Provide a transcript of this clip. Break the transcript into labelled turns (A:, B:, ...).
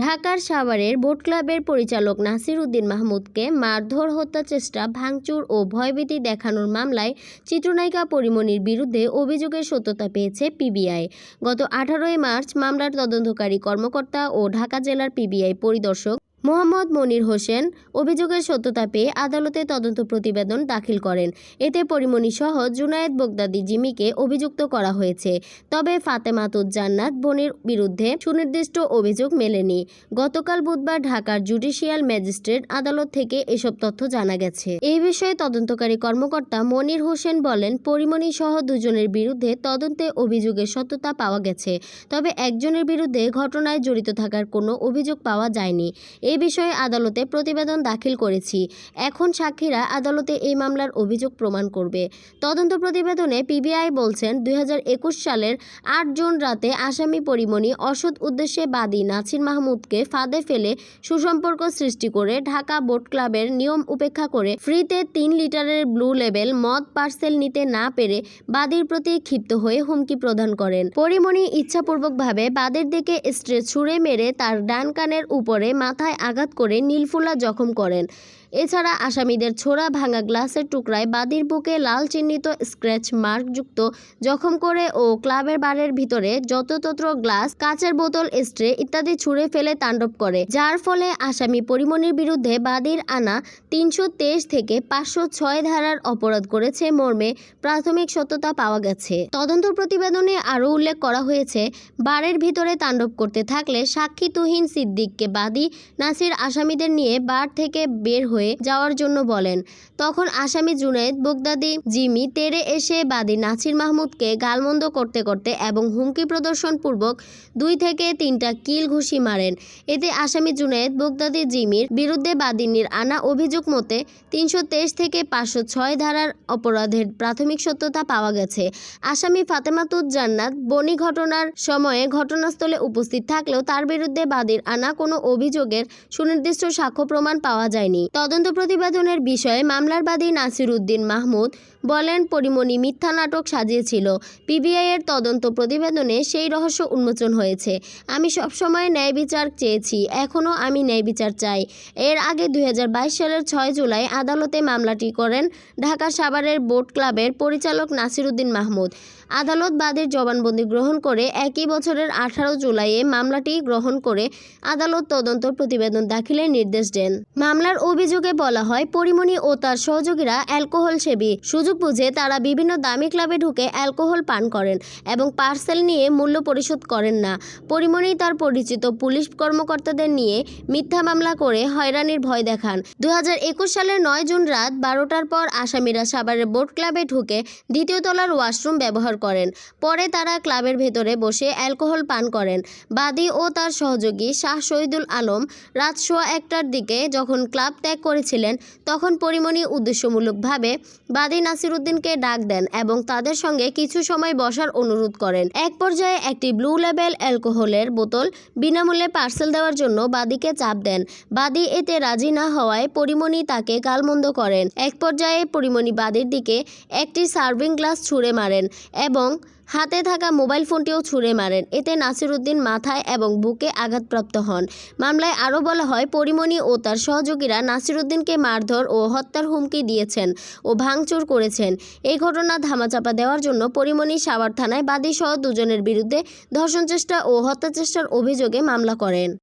A: ঢাকার সাভারের বোট ক্লাবের পরিচালক নাসির উদ্দিন মাহমুদকে মারধর হত্যা চেষ্টা, ভাঙচুর ও ভয়ভীতি দেখানোর মামলায় চিত্রনায়িকা পরিমণির বিরুদ্ধে অভিযোগের সত্যতা পেয়েছে পিবিআই। গত আঠারোই মার্চ মামলার তদন্তকারী কর্মকর্তা ও ঢাকা জেলার পিবিআই পরিদর্শক মোহাম্মদ মনির হোসেন অভিযোগের সত্যতা পেয়ে আদালতে তদন্ত প্রতিবেদন দাখিল করেন। এতে পরিমণি সহ জুনায়েদ বগদাদি জিমিকে অভিযুক্ত করা হয়েছে। তবে ফাতেমাতুজ জান্নাত বনির বিরুদ্ধে সুনির্দিষ্ট অভিযোগ মেলেনি। গতকাল বুধবার ঢাকার জুডিশিয়াল ম্যাজিস্ট্রেট আদালত থেকে এসব তথ্য জানা গেছে। এই বিষয়ে তদন্তকারী কর্মকর্তা মনির হোসেন বলেন, পরিমণি সহ দুজনের বিরুদ্ধে তদন্তে অভিযোগের সত্যতা পাওয়া গেছে। তবে একজনের বিরুদ্ধে ঘটনায় জড়িত থাকার কোনো অভিযোগ পাওয়া যায়নি। এ বিষয়ে আদালতে প্রতিবেদন দাখিল করেছি। এখন সাক্ষীরা আদালতে এই মামলার অভিযোগ প্রমাণ করবে। তদন্ত প্রতিবেদনে পিবিআই বলছেন দু হাজার একুশ সালের আট জুন রাতে আসামি পরিমণি অসৎ উদ্দেশ্যে বাদী নাছির মাহমুদকে ফাঁদে ফেলে সুসম্পর্ক সৃষ্টি করে ঢাকা বোট ক্লাবের নিয়ম উপেক্ষা করে ফ্রিতে তিন লিটারের ব্লু লেবেল মদ পার্সেল নিতে না পেরে বাদীর প্রতি ক্ষিপ্ত হয়ে হুমকি প্রদান করেন। পরিমণি ইচ্ছাপূর্বকভাবে বাদের দিকে স্ট্রেচ ছুঁড়ে মেরে তার ডান কানের উপরে মাথায় আঘাত করে নীলফুলা জখম করেন। এছাড়া আসামিদের ছোড়া ভাঙা গ্লাসের টুকরায় বাদির বুকে লাল চিহ্নিত স্ক্র্যাচ মার্কযুক্ত জখম করে ও ক্লাবের বারের ভিতরে যততত্র গ্লাস, কাচের বোতল, স্ট্রে ইত্যাদি ছুঁড়ে ফেলে তাণ্ডব করে, যার ফলে আসামি পরিমণির বিরুদ্ধে বাদীর আনা তিনশো তেইশ থেকে পাঁচশো ছয় ধারার অপরাধ করেছে মর্মে প্রাথমিক সত্যতা পাওয়া গেছে। তদন্ত প্রতিবেদনে আরও উল্লেখ করা হয়েছে, বারের ভিতরে তাণ্ডব করতে থাকলে সাক্ষী তুহিন সিদ্দিককে বাদী নাসির আসামিদের নিয়ে বার থেকে বের হয়ে যাওয়ার জন্য বলেন। তখন আসামি জুনায়েদ বোগদাদি, জিমি, তেরে এসে বাদী নাসির মাহমুদকে গালমন্দ করতে করতে এবং হুমকি প্রদর্শন পূর্বক দুই থেকে তিনটা কিল ঘুষি মারেন। এতে আসামি জুনায়েদ বোগদাদি, জিমির বিরুদ্ধে বাদিনীর আনা অভিযোগ মতে তিনশো তেইশ থেকে পাঁচশো ছয় ধারার অপরাধের প্রাথমিক সত্যতা পাওয়া গেছে। আসামি ফাতেমাতুজ জান্নাত বনি ঘটনার সময়ে ঘটনাস্থলে উপস্থিত থাকলেও তার বিরুদ্ধে বাদীর আনা কোনো অভিযোগের সুনির্দিষ্ট সাক্ষ্য প্রমাণ পাওয়া যায়নি। তদন্ত প্রতিবেদনের বিষয়ে মামলার বাদী নাসির উদ্দিন মাহমুদ বলেন, পরিমণি মিথ্যা নাটক সাজিয়েছিল। পিবিআইয়ের তদন্ত প্রতিবেদনে সেই রহস্য উন্মোচন হয়েছে। আমি সবসময় ন্যায় বিচার চেয়েছি, এখনও আমি ন্যায় বিচার চাই। এর আগে দুই হাজার বাইশ সালের ছয় জুলাই আদালতে মামলাটি করেন ঢাকা সাভারের বোট ক্লাবের পরিচালক নাসির উদ্দিন মাহমুদ। আদালত বাদের জবানবন্দি গ্রহণ করে একই বছরের আঠারো জুলাইয়ে মামলাটি গ্রহণ করে আদালত তদন্ত প্রতিবেদন দাখিলের নির্দেশ দেন। মামলার অভিযোগে বলা হয়, পরিমণি ও তার সহযোগীরা অ্যালকোহল সেবী। সুযোগ বুঝে তারা বিভিন্ন দামি ক্লাবে ঢুকে অ্যালকোহল পান করেন এবং পার্সেল নিয়ে মূল্য পরিশোধ করেন না। পরিমণি তার পরিচিত পুলিশ কর্মকর্তাদের নিয়ে মিথ্যা মামলা করে হয়রানির ভয় দেখান। দু সালের নয় জুন রাত বারোটার পর আসামিরা সাভারের বোট ক্লাবে ঢুকে দ্বিতীয় তলার ওয়াশরুম ব্যবহার করেন। পরে তারা ক্লাবের ভেতরে বসে অ্যালকোহল পান করেন। বাদী ও তার সহযোগী শাহ শহীদুল আলম রাত সোয়া একটার দিকে যখন ক্লাব ত্যাগ করেছিলেন, তখন পরিমণি উদ্দেশ্যমূলকভাবে বাদী নাসিরুদ্দিনকে ডাক দেন এবং তাদের সঙ্গে কিছু সময় বসার অনুরোধ করেন। এক পর্যায়ে একটি ব্লু লেবেল অ্যালকোহলের বোতল বিনামূল্যে পার্সেল দেওয়ার জন্য বাদীকে চাপ দেন। বাদী এতে রাজি না হওয়ায় পরিমণি তাকে কালমন্দ করেন। এক পর্যায়ে পরিমণি বাদীর দিকে একটি সার্ভিং গ্লাস ছুঁড়ে মারেন এবং হাতে থাকা মোবাইল ফোনটিও ছুঁড়ে মারেন। এতে নাসিরুদ্দিন মাথায় এবং বুকে আঘাতপ্রাপ্ত হন। মামলায় আরও বলা হয়, পরিমণি ও তার সহযোগীরা নাসিরুদ্দিনকে মারধর ও হত্যার হুমকি দিয়েছেন ও ভাঙচুর করেছেন। এই ঘটনা ধামাচাপা দেওয়ার জন্য পরিমণি সাভার থানায় বাদীসহ দুজনের বিরুদ্ধে ধর্ষণ চেষ্টা ও হত্যাচেষ্টার অভিযোগে মামলা করেন।